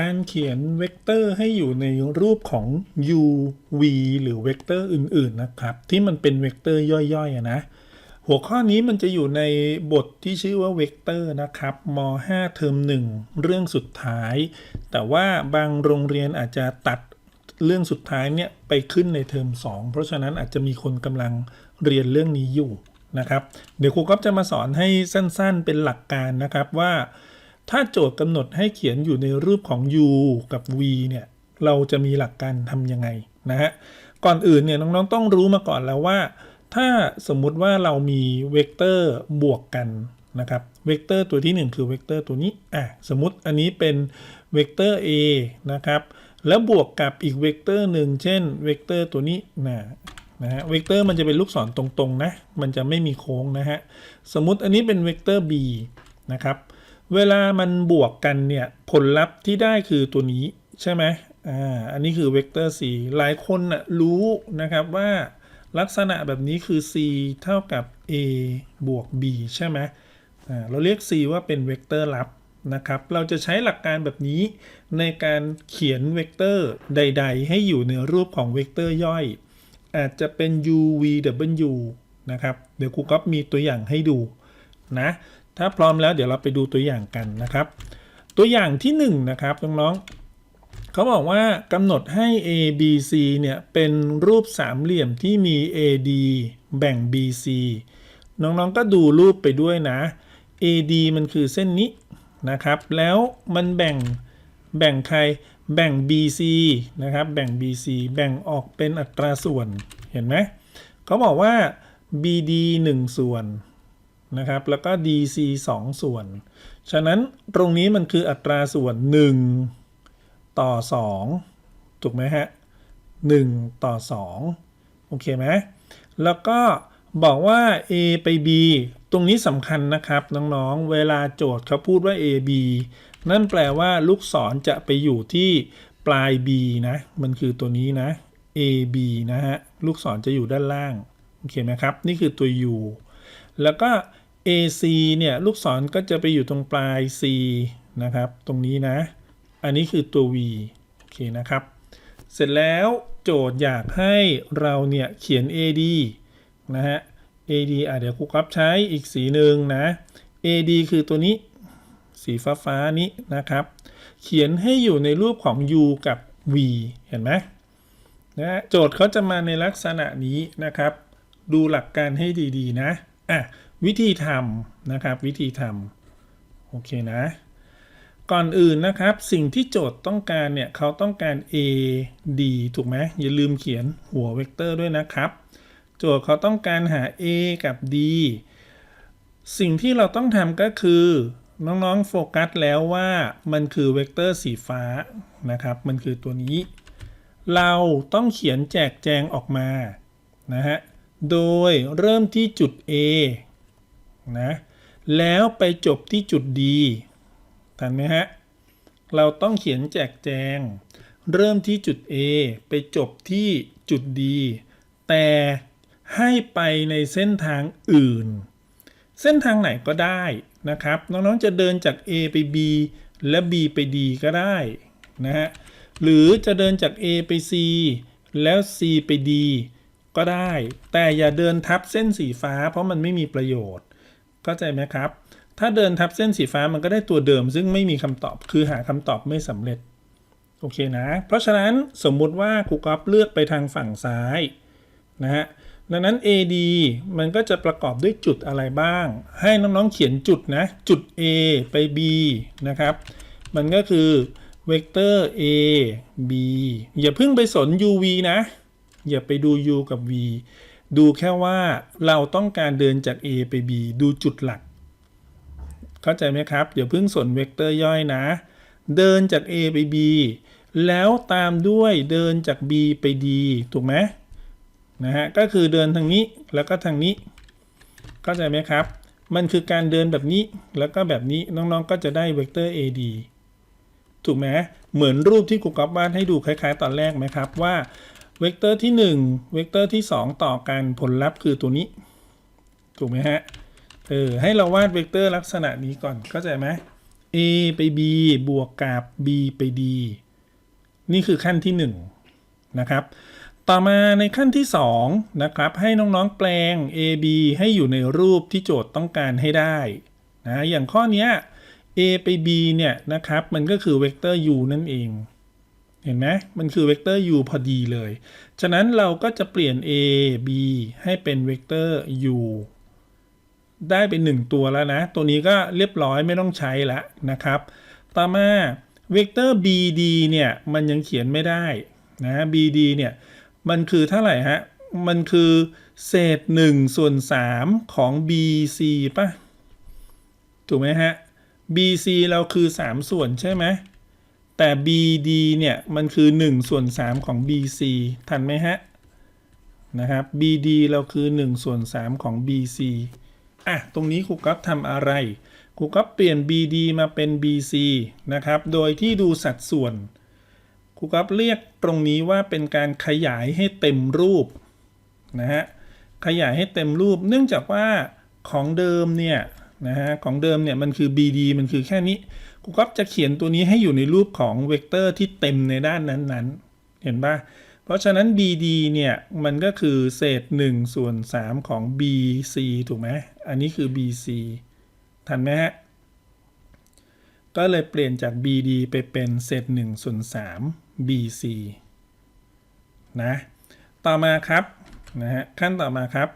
การเขียนเวกเตอร์ให้อยู่ในรูปของ u v หรือเวกเตอร์อื่น ๆ นะครับ ที่มันเป็นเวกเตอร์ย่อยๆนะ หัวข้อนี้มันจะอยู่ในบทที่ชื่อว่าเวกเตอร์นะครับม 5 เทอม 1 เรื่องสุดท้าย แต่ว่าบางโรงเรียนอาจจะตัดเรื่องสุดท้ายเนี่ยไปขึ้นในเทอม 2 เพราะฉะนั้นอาจจะมีคนกำลังเรียนเรื่องนี้อยู่นะครับ เดี๋ยวครูก็จะมาสอนให้สั้นๆเป็นหลักการนะครับว่า ถ้าโจทย์กำหนดให้เขียนอยู่ในรูปของ u กับ v เนี่ยเราจะมีหลักการทำยังไงนะฮะก่อนอื่นเนี่ยน้องๆต้องรู้มาก่อนแล้วว่า ถ้าสมมุติว่าเรามีเวกเตอร์บวกกันนะครับเวกเตอร์ตัวที่ 1 คือเวกเตอร์ตัวนี้อะสมมติอันนี้เป็นเวกเตอร์ a นะครับแล้วบวกกับอีกเวกเตอร์หนึ่งเช่นเวกเตอร์ตัวนี้นะนะฮะเวกเตอร์มันจะเป็นลูกศรตรงๆนะมันจะไม่มีโค้งนะฮะสมมติอันนี้เป็นเวกเตอร์ b นะครับ เวลามันบวกกันเนี่ยผลลัพธ์ที่ได้คือตัวนี้ใช่ไหมอ่าอันนี้คือเวกเตอร์ c หลายคนนะรู้นะครับว่าลักษณะแบบนี้คือ c เท่ากับ a บวก b ใช่ไหมอ่าเราเรียก c ว่าเป็นเวกเตอร์ลับนะครับ เราจะใช้หลักการแบบนี้ในการเขียนเวกเตอร์ใด ๆ ให้อยู่ในรูปของเวก터ย่อย อาจจะเป็น u v w นะครับ เดี๋ยวครูก๊อฟมีตัวอย่างให้ดูนะ ถ้าพร้อมแล้วเดี๋ยวเราไปดูตัวอย่างกันนะครับ ตัวอย่างที่1นนะครับน้องๆเขาบอกว่ากำหนดให้ A B C เนี่ยเป็นรูปสามเหลี่ยมที่มี AD แบ่ง BC น้องๆก็ดูรูปไปด้วยนะ AD มันคือเส้นนี้นะครับ แล้วมันแบ่งแบ่งใครแบ่ง BC นะครับ แบ่ง BC แบ่งออกเป็นอัตราส่วน เห็นไหม เขาบอกว่า BD 1 ส่วน นะครับ แล้วก็ DC 2 ส่วน ฉะนั้นตรงนี้มันคืออัตราส่วน 1 ต่อ 2 ถูกไหมฮะ 1 ต่อ 2 โอเคไหม แล้วก็บอกว่า A ไป B ตรงนี้สำคัญนะครับ น้องๆ เวลาโจทย์เขาพูดว่า AB นั่นแปลว่าลูกศรจะไปอยู่ที่ปลาย B นะ มันคือตัวนี้นะ AB นะฮะ ลูกศรจะอยู่ด้านล่าง โอเคไหมครับ นี่คือตัว U แล้วก็ AC เนี่ยลูกศรก็จะไปอยู่ตรงปลาย C นะครับ ตรงนี้นะ อันนี้คือตัว V โอเคนะครับ เสร็จแล้วโจทย์อยากให้เราเนี่ยเขียน AD นะฮะ AD อะเดี๋ยวครูครับใช้อีกสีหนึ่งนะ AD คือตัวนี้สีฟ้าฟ้านี้นะครับ เขียนให้อยู่ในรูปของ U กับ V เห็นไหมนะโจทย์เขาจะมาในลักษณะนี้นะครับ ดูหลักการให้ดีๆนะอะ วิธีทำนะครับ วิธีทำโอเคนะ ก่อนอื่นนะครับ สิ่งที่โจทย์ต้องการเนี่ยเขาต้องการ A D ถูกไหมอย่าลืมเขียนหัวเวกเตอร์ด้วยนะครับ โจทย์เขาต้องการหา A กับ D สิ่งที่เราต้องทำก็คือน้องๆโฟกัสแล้วว่ามันคือเวกเตอร์สีฟ้านะครับ มันคือตัวนี้ เราต้องเขียนแจกแจงออกมานะฮะ โดยเริ่มที่จุด A นะแล้วไปจบที่จุด D ทันไหมฮะเราต้องเขียนแจกแจง เริ่มที่จุด A ไปจบที่จุด D แต่ให้ไปในเส้นทางอื่น เส้นทางไหนก็ได้นะครับ น้องๆจะเดินจาก A ไป B และ B ไป D ก็ได้นะฮะหรือจะเดินจาก A ไป C แล้ว C ไป D ก็ได้ แต่อย่าเดินทับเส้นสีฟ้าเพราะมันไม่มีประโยชน์ เข้าใจไหมครับ ถ้าเดินทับเส้นสีฟ้ามันก็ได้ตัวเดิม ซึ่งไม่มีคำตอบคือหาคำตอบไม่สำเร็จโอเคนะ เพราะฉะนั้นสมมุติว่าครูก๊อฟเลือกไปทางฝั่งซ้ายนะฮะดังนั้น AD มันก็จะประกอบด้วยจุดอะไรบ้าง ให้น้องๆเขียนจุดนะ จุด A ไป B นะครับ มันก็คือเวกเตอร์ A B อย่าเพิ่งไปสน UV นะ อย่าไปดู U กับ V ดูแค่ว่าเราต้องการเดินจาก A ไป B ดูจุดหลัก เข้าใจไหมครับอย่าเพิ่งสนเวกเตอร์ย่อยนะ เดินจาก A ไป B แล้วตามด้วยเดินจาก B ไป D ถูกไหมนะฮะ ก็คือเดินทางนี้แล้วก็ทางนี้ เข้าใจไหมครับ มันคือการเดินแบบนี้แล้วก็แบบนี้น้องๆ ก็จะได้เวกเตอร์ AD ถูกไหมเหมือนรูปที่ครูก๊อฟวาดให้ดูคล้าย ๆ ตอนแรกไหมครับว่า เวกเตอร์ที่ 1 เวกเตอร์ที่ 2 ต่อกันผลลัพธ์คือตัวนี้ ถูกไหมฮะ เออ ให้เราวาดเวกเตอร์ลักษณะนี้ก่อน เข้าใจไหม a ไป b บวกกับ b ไป d นี่คือขั้นที่ 1 นะครับ ต่อมาในขั้นที่ 2 นะครับ ให้น้องๆแปลง a b ให้อยู่ในรูปที่โจทย์ต้องการให้ได้นะอย่างข้อนี้ a ไป b เนี่ยนะครับ มันก็คือเวกเตอร์ u นั่นเอง เห็นไหมมันคือเวกเตอร์ u พอดีเลย ฉะนั้นเราก็จะเปลี่ยน a b ให้เป็นเวกเตอร์ u ได้เป็น 1 ตัวแล้วนะ ตัวนี้ก็เรียบร้อยไม่ต้องใช้ละนะครับ ต่อมาเวกเตอร์ bd เนี่ย มันยังเขียนไม่ได้นะ bd เนี่ย มันคือเท่าไหร่ฮะ มันคือเศษ1ส่วน3ของ bc ป่ะ ถูกไหมฮะ bc เราคือ 3 ส่วนใช่ไหม แต่ bd เนี่ย มันคือ1ส่วน3ของ bc ทันไหมฮะ นะครับ bd เราคือ1ส่วน3ของ bc อะ ตรงนี้ครูก๊อฟทำอะไรครูก๊อฟเปลี่ยน bd มาเป็น bc นะครับ โดยที่ดูสัดส่วนครูก๊อฟเรียกตรงนี้ว่าเป็นการขยายให้เต็มรูปนะฮะ ขยายให้เต็มรูป เนื่องจากว่าของเดิมเนี่ยนะฮะ ของเดิมเนี่ยมันคือ bd มันคือแค่นี้ ครูก๊อฟจะเขียนตัวนี้ให้อยู่ในรูปของเวกเตอร์ที่เต็มในด้านนั้นๆ เห็นปะเพราะฉะนั้น bd เนี่ย มันก็คือเศษ1ส่วน3ของ bc ถูกไหมอันนี้คือ bc ทันไหมฮะ ก็เลยเปลี่ยนจาก bd ไปเป็นเศษ1ส่วน3 bc นะ ต่อมาครับนะฮะขั้นต่อมาครับ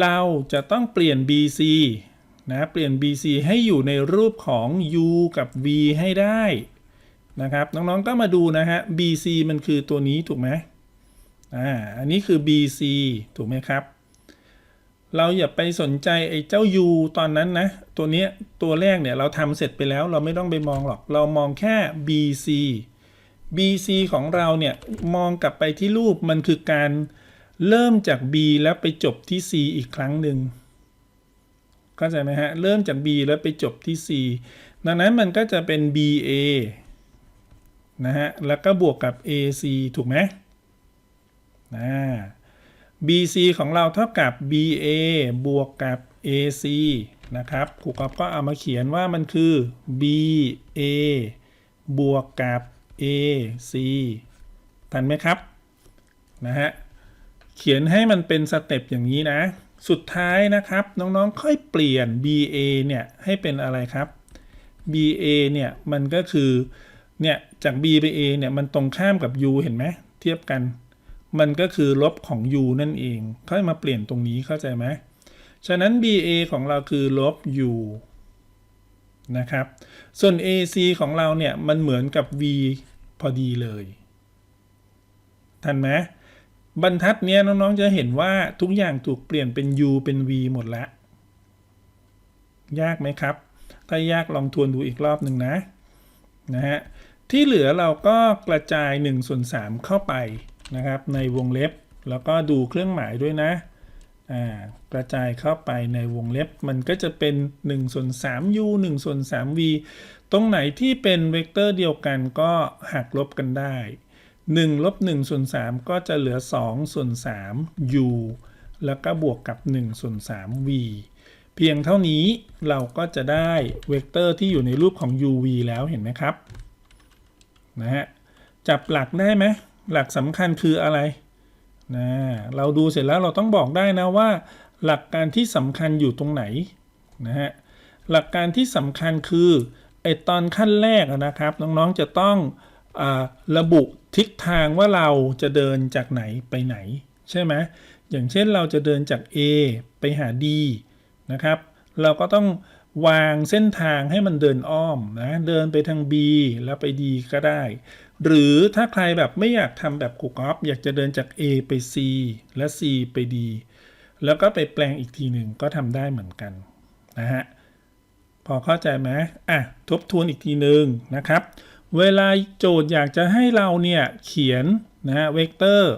เราจะต้องเปลี่ยน bc นะเปลี่ยน bc ให้อยู่ในรูปของ u กับ v ให้ได้นะครับน้องๆก็มาดูนะฮะ bc มันคือตัวนี้ถูกไหมอ่าอันนี้คือ bc ถูกไหมครับ เราอย่าไปสนใจไอ้เจ้า u ตอนนั้นนะตัวเนี้ยตัวแรกเนี่ยเราทำเสร็จไปแล้วเราไม่ต้องไปมองหรอก เรามองแค่ bc bc ของเราเนี่ยมองกลับไปที่รูปมันคือการเริ่มจาก b แล้วไปจบที่ c อีกครั้งหนึ่ง เข้าใจไหมฮะ เริ่มจาก b แล้วไปจบที่ c ดังนั้นมันก็จะเป็น ba นะฮะ แล้วก็บวกกับ ac ถูกไหมนะ bc ของเราเท่ากับ ba บวกกับ ac นะครับครูกอฟก็เอามาเขียนว่ามันคือ ba บวกกับ ac ทันไหมครับ นะฮะ เขียนให้มันเป็นสเต็ปอย่างนี้นะ สุดท้ายนะครับ น้องๆค่อยเปลี่ยน ba เนี่ย ให้เป็นอะไรครับ ba เนี่ย มันก็คือ เนี่ย จาก b ไป a เนี่ย มันตรงข้ามกับ u เห็นไหมเทียบกัน มันก็คือลบของ u นั่นเอง ค่อยมาเปลี่ยนตรงนี้เข้าใจไหมฉะนั้น ba ของเราคือลบ u นะครับ ส่วน ac ของเราเนี่ย มันเหมือนกับ v พอดีเลย ทันไหม บรรทัดเนี้ยน้องๆจะเห็นว่าทุกอย่างถูกเปลี่ยนเป็น u เป็น v หมดล้วยากไหมครับ ถ้ายากลองทวนดูอีกรอบหนึ่งนะ นะฮะ ที่เหลือเราก็กระจาย1ส่วน3เข้าไปนะครับ ในวงเล็บ แล้วก็ดูเครื่องหมายด้วยนะ อ่า กระจายเข้าไปในวงเล็บ มันก็จะเป็น1ส่วน3 u 1ส่วน3 v ตรงไหนที่เป็นเวกเตอร์เดียวกันก็หักลบกันได้ 1ลบ1ส่วน3ก็จะเหลือ2ส่วน3 u แล้วก็บวกกับ1ส่วน3 v เพียงเท่านี้เราก็จะได้เวกเตอร์ที่อยู่ในรูปของ uv แล้วเห็นไหมครับนะฮะจับหลักได้ไหมหลักสำคัญคืออะไรนะเราดูเสร็จแล้วเราต้องบอกได้นะว่า หลักการที่สำคัญอยู่ตรงไหนนะฮะหลักการที่สำคัญคือไอตอนขั้นแรกนะครับน้องๆจะต้องอระบุ ทิศทางว่าเราจะเดินจากไหนไปไหน ใช่ไหมอย่างเช่นเราจะเดินจาก A ไปหา D นะครับ เราก็ต้องวางเส้นทางให้มันเดินอ้อมนะเดินไปทาง B แล้วไป D ก็ได้ หรือถ้าใครแบบไม่อยากทำแบบคุกออฟอยากจะเดินจาก A ไป C และ C ไป D แล้วก็ไปแปลงอีกทีหนึ่งก็ทำได้เหมือนกันนะฮะพอเข้าใจไหมอะทบทวนอีกทีหนึ่งนะครับ เวลาโจทย์อยากจะให้เราเนี่ยเขียนนะฮะเวกเตอร์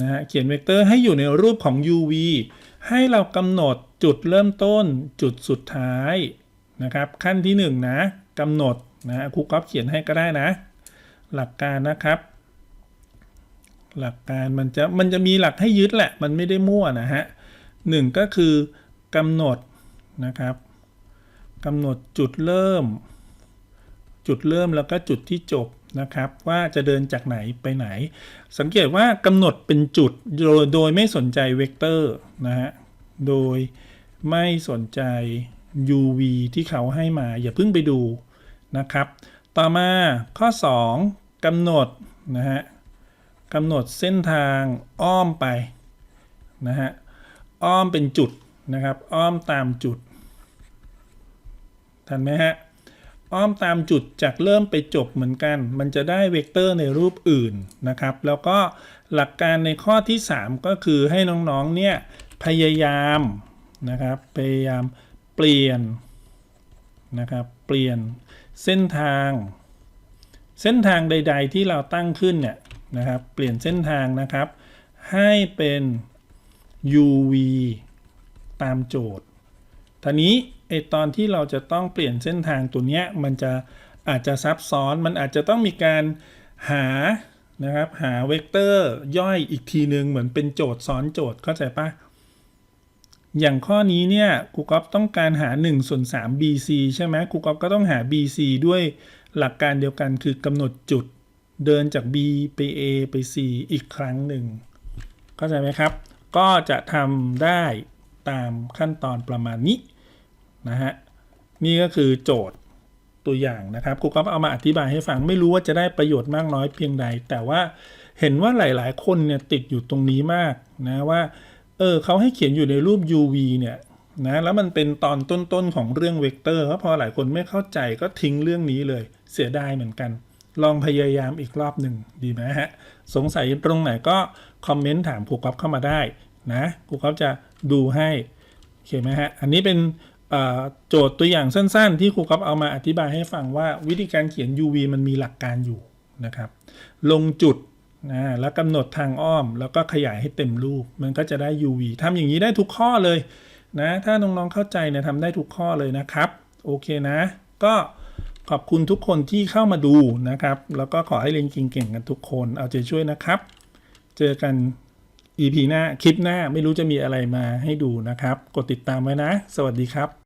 นะฮะเขียนเวกเตอร์ให้อยู่ในรูปของ uv ให้เรากำหนดจุดเริ่มต้นจุดสุดท้ายนะครับ ขั้นที่1นนะกำหนดนะครูก๊อฟเขียนให้ก็ได้นะ หลักการนะครับ หลักการมันจะมันจะมีหลักให้ยึดแหละ มันไม่ได้มั่วนะฮะหนึ่งก็คือกำหนดนะครับกำหนดจุดเริ่ม จุดเริ่มแล้วก็จุดที่จบนะครับ ว่าจะเดินจากไหนไปไหน สังเกตว่ากำหนดเป็นจุดโดยไม่สนใจเวกเตอร์นะฮะโดยไม่สนใจ UV ที่เขาให้มาอย่าเพิ่งไปดูนะครับ ต่อมาข้อ 2กำหนดนะฮะกำหนดเส้นทางอ้อมไปนะฮะอ้อมเป็นจุดนะครับ อ้อมตามจุด ทันไหมฮะ อ้อมตามจุดจากเริ่มไปจบเหมือนกัน มันจะได้เวกเตอร์ในรูปอื่นนะครับ แล้วก็หลักการในข้อที่ 3 ก็คือให้น้องๆเนี่ยพยายามนะครับ พยายามเปลี่ยนนะครับ เปลี่ยนเส้นทาง เส้นทางใด ๆ ที่เราตั้งขึ้นเนี่ยนะครับ เปลี่ยนเส้นทางนะครับ ให้เป็น UV ตามโจทย์ทีนี้ อตอนที่เราจะต้องเปลี่ยนเส้นทางตัวเนี้ยมันจะอาจจะซับซ้อนมันอาจจะต้องมีการหานะครับหาเวกเตอร์ย่อยอีกทีหนึงเหมือนเป็นโจทย์ซ้อนโจทย์เข้าใจปะอย่างข้อนี้เนี่ยครูก๊อฟต้องการหา1ส่วน3 BC ใช่ไหมครูก๊อฟก็ต้องหา BC ด้วยหลักการเดียวกันคือกำหนดจุดเดินจาก B ไป A ไป C อีกครั้งหนึ่งเข้าใจไหมครับ ก็จะทำได้ตามขั้นตอนประมาณนี้ นะฮะนี่ก็คือโจทย์ตัวอย่างนะครับครูก็เอามาอธิบายให้ฟังไม่รู้ว่าจะได้ประโยชน์มากน้อยเพียงใด แต่ว่าเห็นว่าหลาย ๆ คนเนี่ยติดอยู่ตรงนี้มากนะว่าเออเขาให้เขียนอยู่ในรูป UV เนี่ยนะแล้วมันเป็นตอนต้น ๆ ของเรื่องเวกเตอร์เพราะพอหลายคนไม่เข้าใจก็ทิ้งเรื่องนี้เลยเสียดายเหมือนกัน ลองพยายามอีกรอบหนึ่งดีไหมฮะ สงสัยตรงไหนก็คอมเมนต์ถามครูก๊อฟเข้ามาได้นะครูก๊อฟจะดูให้โอเคไหมฮะ อันนี้เป็น โจทย์ตัวอย่างสั้นๆ ที่ครูก๊อฟเอามาอธิบายให้ฟังว่าวิธีการเขียน UV มันมีหลักการอยู่นะครับ ลงจุดนะแล้วกำหนดทางอ้อม แล้วก็ขยายให้เต็มรูป มันก็จะได้ UV ทำอย่างนี้ได้ทุกข้อเลยนะ ถ้าน้องๆเข้าใจเนี่ยทำได้ทุกข้อเลยนะครับ โอเคนะ ก็ขอบคุณทุกคนที่เข้ามาดูนะครับ แล้วก็ขอให้เรียนเก่งๆกันทุกคน เอาใจช่วยนะครับ เจอกัน EP หน้า คลิปหน้าไม่รู้จะมีอะไรมาให้ดูนะครับ กดติดตามไว้นะ สวัสดีครับ